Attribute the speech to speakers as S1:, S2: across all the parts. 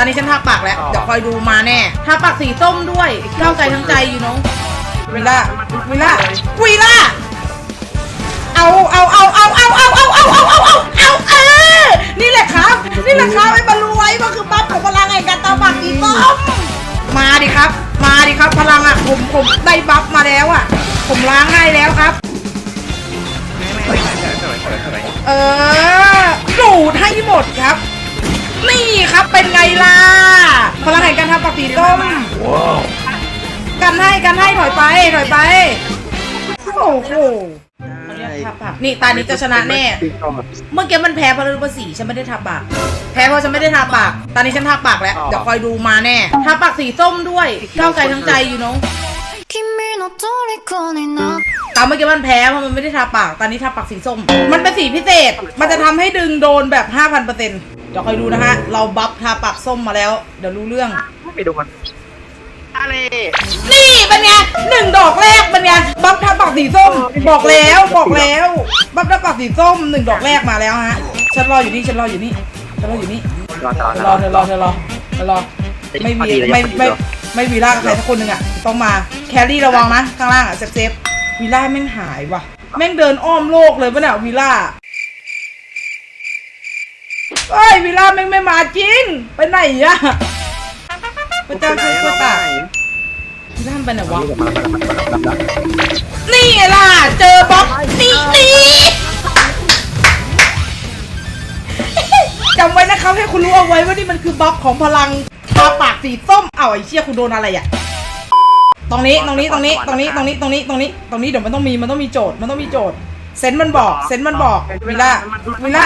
S1: ตอนนี้ฉันทาปากแล้ว เดี๋ยวคอยดูมาแน่ทาปากสีส้มด้วยเข้าใจทั้งใจอยู่เน้องวิล่าวิล่าวิล่าเอาเอาเอาเอาเอาเอาเอาเอาเอาเอาเอาเอาเออนี่แหละครับ นี่แหละครับไอ้บรรลุไว้มันคือบัฟของพลังแห่งการตาปากสีส้มมาดิครับ มาดิครับ พลังอะผมผมได้บัฟมาแล้วอะ ผมล้างให้แล้วครับเออดูดให้หมดครับ นี่ครับเป็นไงล่ะพลังแห่งการทำปักผีต้มกันให้กันให้ถอยไปถอยไปโอ้โหทับปากนี่ตานี้จะชนะแน่ เมื่อกี้มันแพ้เพราะรู้ว่าสีฉันไม่ได้ทาปาก แพ้เพราะฉันไม่ได้ทาปากตานนี้ฉันทาปากแล้ว เดี๋ยวคอยดูมาแน่ทาปากสีส้มด้วยเข้าใจทั้งใจอยู่น้องตาเมื่อกี้มันแพ้เพราะมันไม่ได้ทาปากตานนี้ทาปากสีส้ม มันเป็นสีพิเศษ มันจะทำให้ดึงโดนแบบ 5,000%เปอร์เซ็นต์ดี๋ยวคอยดูนะฮะ เราบัฟทาปากส้มมาแล้ว เดี๋ยวรู้เรื่อง
S2: ไปดูมันอะไร
S1: นี่เป็นไงหนึ่งดอกแรกเป็นไงบัฟทาปากสีส้ม บอกแล้วบอกแล้วบัฟทาปากสีส้มหนึ่งดอกแรกมาแล้วฮะฉันรออยู่นี่ฉันรออยู่นี่ฉันรออยู่นี่
S2: รอต่อ
S1: เธอรอเธอรอเธอรอเธอรอไม่มีไม่ไม่ไม่วีล่ากับใครสักคนหนึ่งอะต้องมาแครี่ระวังนะข้างล่างอะเซฟเซฟวีล่าแม่งหายว่ะ แม่งเดินอ้อมโลกเลยปะเนี่ยวีล่า เอ้ยวีล่าแม่งไม่มาจริง ไปไหนอะพระเจ้าช่วยกตาวีล่ามันไปไหนวะ นี่ไงล่ะ เจอบล็อกนี่นี่จำไว้นะครับให้คุณรู้เอาไว้ว่านี่มันคือบล็อกของพลังทาปากสีส้มเอ้าไอ้เชี่ยคุณโดนอะไรอะตรงนี้ตรงนี้ตรงนี้ตรงนี้ตรงนี้ตรงนี้ตรงนี้ตรงนี้เดี๋ยวมันต้องมีมันต้องมีโจทย์มันต้องมีโจทย์เซนส์มันบอกเซนส์มันบอกวีล่าวีล่า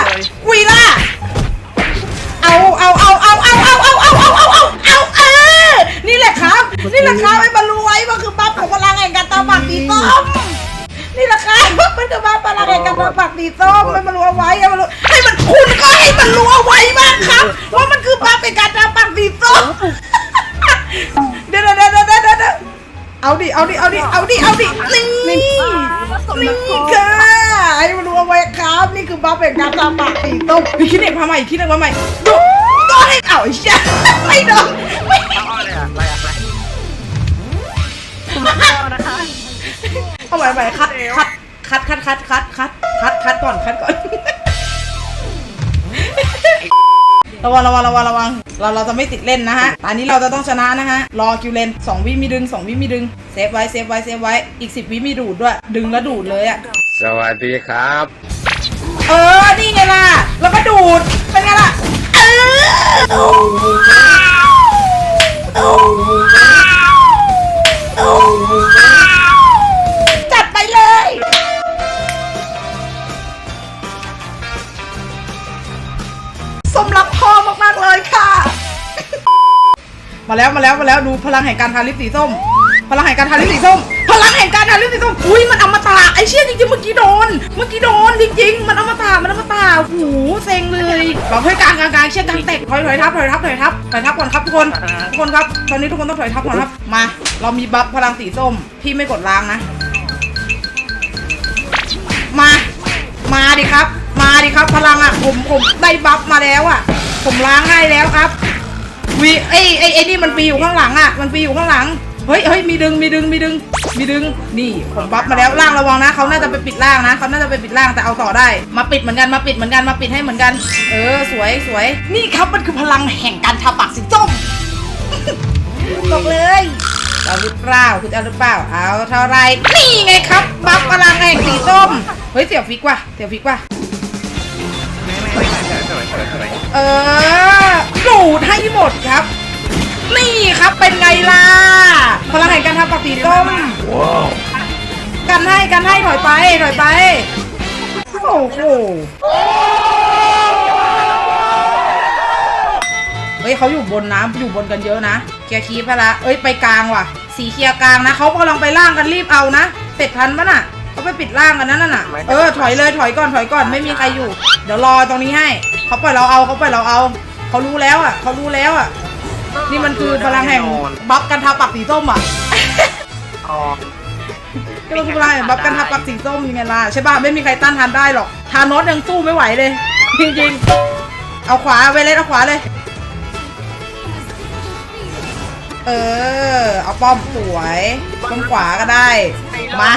S1: วีล่า นี่แหละครับไอ้บรรลุไว้มันคือบัฟของพลังแห่งการตาปากสีส้มนี่แหละครับมันคือบัฟพลังแห่งการตาปากสีส้มมันบรรลุเอาไว้ให้มันรู้ให้มันคุณก็ให้มันรู้เอาไว้บ้างครับว่ามันคือบัฟแห่งการตาปากสีส้มเดี๋ยวเดี๋ยวเดี๋ยวเดี๋ยวเดี๋ยวเอาดิเอาดิเอาดิเอาดิเอาดินี่นี่ค่ะให้มาดูเอาไว้ครับ นี่คือบัฟเป็นการตาปากสีส้มคิดเองมาใหม่คิดเองมาใหม่ดูโดนให้เอาไอ้เชี่ยไม่โดนไม่
S2: เอา
S1: ใหม่ใหม่คัดคัดคัดคัดคัดคัดคัดคัดคัดก่อนคัดก่อนระวังระวังระวังระวังเราเราจะไม่ติดเล่นนะฮะตอนนี้เราจะต้องชนะนะฮะ รอคิวเลนสองวิมีดึงสองวิมีดึง เซฟไว้เซฟไว้เซฟไว้ อีกสิบวิมีดูดด้วย ดึงแล้วดูดเลยอะ
S3: สวัสดีครับ
S1: เออ นี่ไงล่ะ แล้วก็ดูด ค่ะ มาแล้วมาแล้วมาแล้วดูพลังแห่งการทาลิปสีส้ม พลังแห่งการทาลิปสีส้ม พลังแห่งการทาลิปสีส้ม อุ้ยมันอมตะไอเชี่ยจริงๆเมื่อกี้โดน เมื่อกี้โดนจริงๆ มันอมตะมันอมตะโอ้โหเซ็งเลยบอกให้กลางกลางกลางเชี่ยกลางเตะถอยถอยทับถอยทับถอยทับถอยทับก่อนครับทุกคนทุกคนครับ ตอนนี้ทุกคนต้องถอยทับก่อนครับ มา เรามีบัฟพลังสีส้ม พี่ไม่กดล้างนะ มา มาดิครับ มาดิครับ พลังอะผมผมได้บัฟมาแล้วอะ ผมล้างให้แล้วครับวีไอ้ไอ้ไอนี่มันฟรีอยู่ข้างหลังอะ มันฟรีอยู่ข้างหลัง เฮ้ยเฮ้ยมีดึงมีดึงมีดึง มีดึง นี่ผมบัฟมาแล้วล่างระวังนะเขาน่าจะไปปิดล่างนะเขาน่าจะไปปิดล่างแต่เอาต่อได้ มาปิดเหมือนกันมาปิดเหมือนกันมาปิดให้เหมือนกัน เออสวยสวย นี่ครับมันคือพลังแห่งการทาปากสีส้มบอกเลยเอาหรือเปล่าคุณเอาหรือเปล่าเอาเท่าไรนี่ไงครับบัฟพลังแห่งสีส้มเฮ้ยเสียวฟิกว่ะเสียวฟิกว่ะ เออดูดให้หมดครับ นี่ครับเป็นไงล่ะ พลังแห่งการทำปากสีส้มกันให้กันให้ถอยไปถอยไป โอ้โหเฮ้ยเขาอยู่บนน้ำอยู่บนกันเยอะนะเคลียร์คีพละเอ้ยไปกลางว่ะ สีเคลียร์กลางนะเขากำลังไปล่างกันรีบเอานะเสร็จทันปะน่ะเขาไปปิดล่างกันนั่นน่ะเออถอยเลยถอยก่อนถอยก่อนไม่มีใครอยู่ เดี๋ยวรอตรงนี้ให้ เขาปล่อยเราเอาเขาปล่อยเราเอา เขารู้แล้วอะเขารู้แล้วอะ นี่มันคือพลังแห่งบัฟกันทาปากสีส้มอะ
S2: อ๋อ
S1: นี่มันคือพลังแห่งบัฟกันทาปากสีส้มยังไงล่ะใช่ป่ะไม่มีใครต้านทานได้หรอกทานอสยังสู้ไม่ไหวเลยจริงๆเอาขวาเวเลสเอาขวาเลย เออ เอาป้อมสวยป้อมขวาก็ได้มา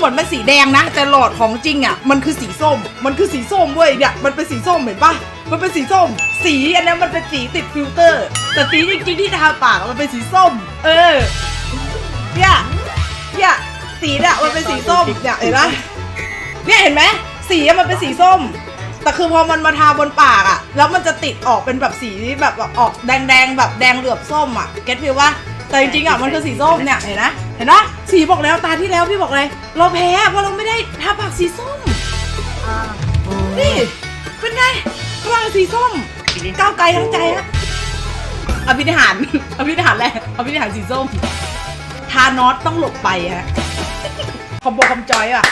S1: หมือนมันสีแดงนะ แต่หลอดของจริงอะมันคือสีส้ม มันคือสีส้มเว้ยเนี่ยมันเป็นสีส้มเห็นปะมันเป็นสีส้ม สีอันนี้ยมันเป็นสีติดฟิลเตอร์ แต่สีจริงๆที่ทาปากมันเป็นสีส้ม เออเนี่ยเนี่ยสีเนี่ยมันเป็นสีส้มเนี่ยเห็นปะเนี่ยเห็นไหมสีมันเป็นสีส้ม แต่คือพอมันมาทาบนปากอะ แล้วมันจะติดออกเป็นแบบสีแบบออกแดงๆแบบแดงเหลือบส้มอะเก็ตฟิลว่าแต่จริงๆอะมันคือสีส้มเนี่ยเห็นนะ เห็นนะสีบอกแล้วตาที่แล้วพี่บอกเลยเราแพ้เพราะเราไม่ได้ทาปากสีส้มนี่เป็นไงพลังสีส้มก้าวไกลทั้งใจฮะอภินิหารอภินิหารแรกอภินิหารสีส้มทานอสต้องหลบไปฮะคอมโบคอมจอยอะ